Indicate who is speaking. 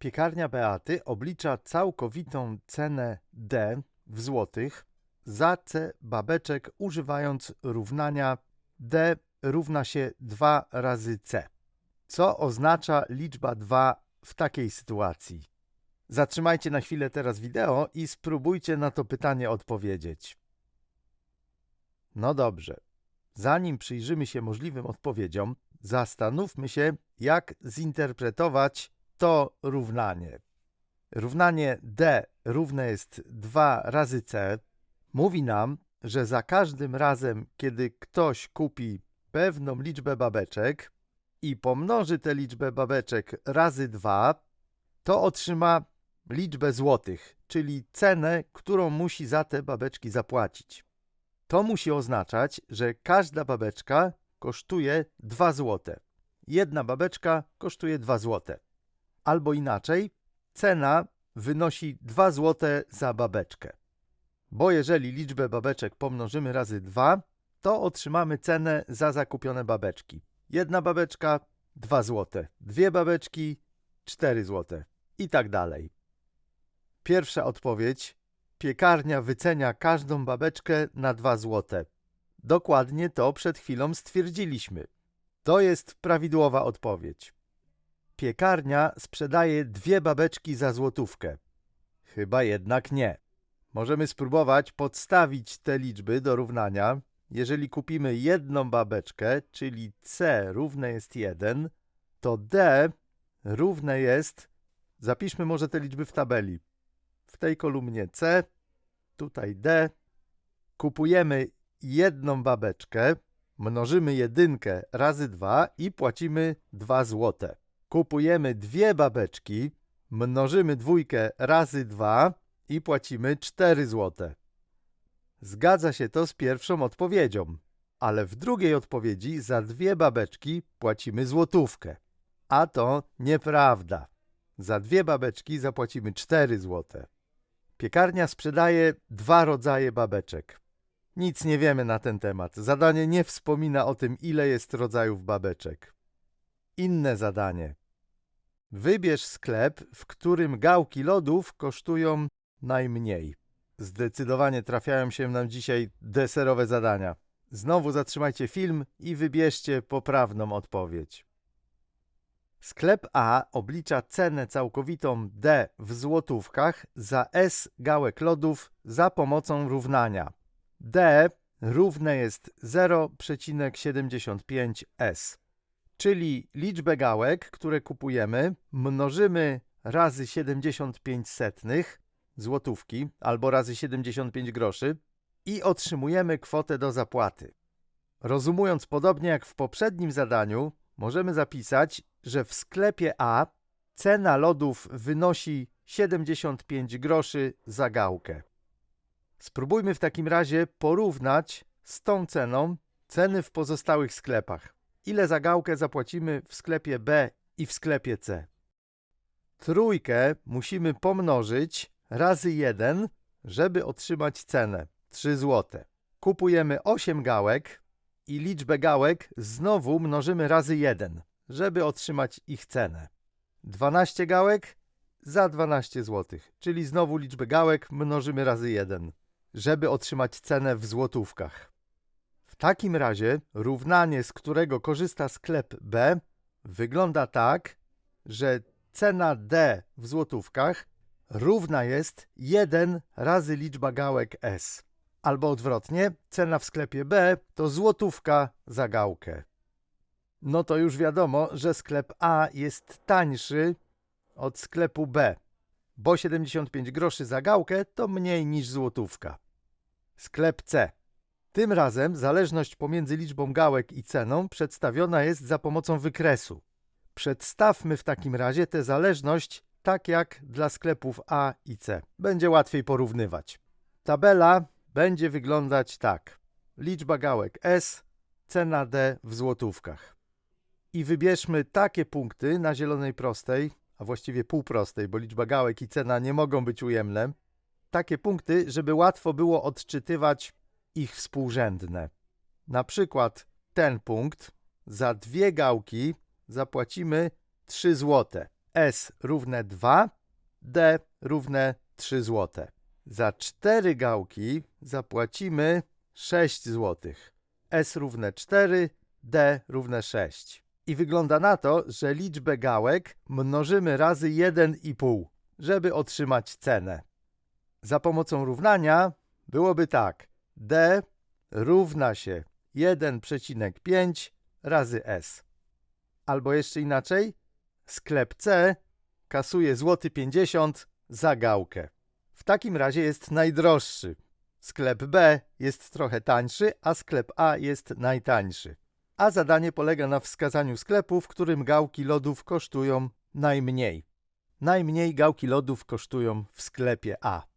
Speaker 1: Piekarnia Beaty oblicza całkowitą cenę D w złotych za C babeczek używając równania D równa się 2 razy C. Co oznacza liczba 2 w takiej sytuacji? Zatrzymajcie na chwilę teraz wideo i spróbujcie na to pytanie odpowiedzieć. No dobrze. Zanim przyjrzymy się możliwym odpowiedziom, zastanówmy się, jak zinterpretować to równanie. Równanie D równe jest 2 razy C mówi nam, że za każdym razem, kiedy ktoś kupi pewną liczbę babeczek i pomnoży tę liczbę babeczek razy 2, to otrzyma liczbę złotych, czyli cenę, którą musi za te babeczki zapłacić. To musi oznaczać, że każda babeczka kosztuje 2 złote. Jedna babeczka kosztuje 2 złote. Albo inaczej, cena wynosi 2 złote za babeczkę. Bo jeżeli liczbę babeczek pomnożymy razy 2, to otrzymamy cenę za zakupione babeczki. Jedna babeczka 2 złote, dwie babeczki 4 złote i tak dalej. Pierwsza odpowiedź. Piekarnia wycenia każdą babeczkę na 2 złote. Dokładnie to przed chwilą stwierdziliśmy. To jest prawidłowa odpowiedź. Piekarnia sprzedaje dwie babeczki za złotówkę. Chyba jednak nie. Możemy spróbować podstawić te liczby do równania. Jeżeli kupimy jedną babeczkę, czyli C równe jest 1, to D równe jest, zapiszmy może te liczby w tabeli. W tej kolumnie C, tutaj D, kupujemy jedną babeczkę, mnożymy jedynkę razy 2 i płacimy 2 złote. Kupujemy dwie babeczki, mnożymy dwójkę razy 2 i płacimy 4 złote. Zgadza się to z pierwszą odpowiedzią, ale w drugiej odpowiedzi za dwie babeczki płacimy złotówkę. A to nieprawda. Za dwie babeczki zapłacimy 4 złote. Piekarnia sprzedaje dwa rodzaje babeczek. Nic nie wiemy na ten temat. Zadanie nie wspomina o tym, ile jest rodzajów babeczek. Inne zadanie. Wybierz sklep, w którym gałki lodów kosztują najmniej. Zdecydowanie trafiają się nam dzisiaj deserowe zadania. Znowu zatrzymajcie film i wybierzcie poprawną odpowiedź. Sklep A oblicza cenę całkowitą D w złotówkach za S gałek lodów za pomocą równania. D równe jest 0,75 S, czyli liczbę gałek, które kupujemy, mnożymy razy 75 setnych złotówki albo razy 75 groszy i otrzymujemy kwotę do zapłaty. Rozumując podobnie jak w poprzednim zadaniu, możemy zapisać, że w sklepie A cena lodów wynosi 75 groszy za gałkę. Spróbujmy w takim razie porównać z tą ceną ceny w pozostałych sklepach. Ile za gałkę zapłacimy w sklepie B i w sklepie C? Trójkę musimy pomnożyć razy 1, żeby otrzymać cenę 3 zł. Kupujemy 8 gałek i liczbę gałek znowu mnożymy razy 1, żeby otrzymać ich cenę. 12 gałek za 12 zł, czyli znowu liczbę gałek mnożymy razy 1, żeby otrzymać cenę w złotówkach. Takim razie równanie, z którego korzysta sklep B, wygląda tak, że cena D w złotówkach równa jest 1 razy liczba gałek S. Albo odwrotnie, cena w sklepie B to złotówka za gałkę. No to już wiadomo, że sklep A jest tańszy od sklepu B, bo 75 groszy za gałkę to mniej niż złotówka. Sklep C. Tym razem zależność pomiędzy liczbą gałek i ceną przedstawiona jest za pomocą wykresu. Przedstawmy w takim razie tę zależność tak jak dla sklepów A i C. Będzie łatwiej porównywać. Tabela będzie wyglądać tak. Liczba gałek S, cena D w złotówkach. I wybierzmy takie punkty na zielonej prostej, a właściwie półprostej, bo liczba gałek i cena nie mogą być ujemne. Takie punkty, żeby łatwo było odczytywać ich współrzędne. Na przykład ten punkt za dwie gałki zapłacimy 3 złote S równe 2, D równe 3 zł. Za 4 gałki zapłacimy 6 zł. S równe 4, D równe 6. I wygląda na to, że liczbę gałek mnożymy razy 1,5, żeby otrzymać cenę. Za pomocą równania byłoby tak. D równa się 1,5 razy S. Albo jeszcze inaczej, sklep C kasuje złoty 50 za gałkę. W takim razie jest najdroższy. Sklep B jest trochę tańszy, a sklep A jest najtańszy. A zadanie polega na wskazaniu sklepu, w którym gałki lodów kosztują najmniej. Najmniej gałki lodów kosztują w sklepie A.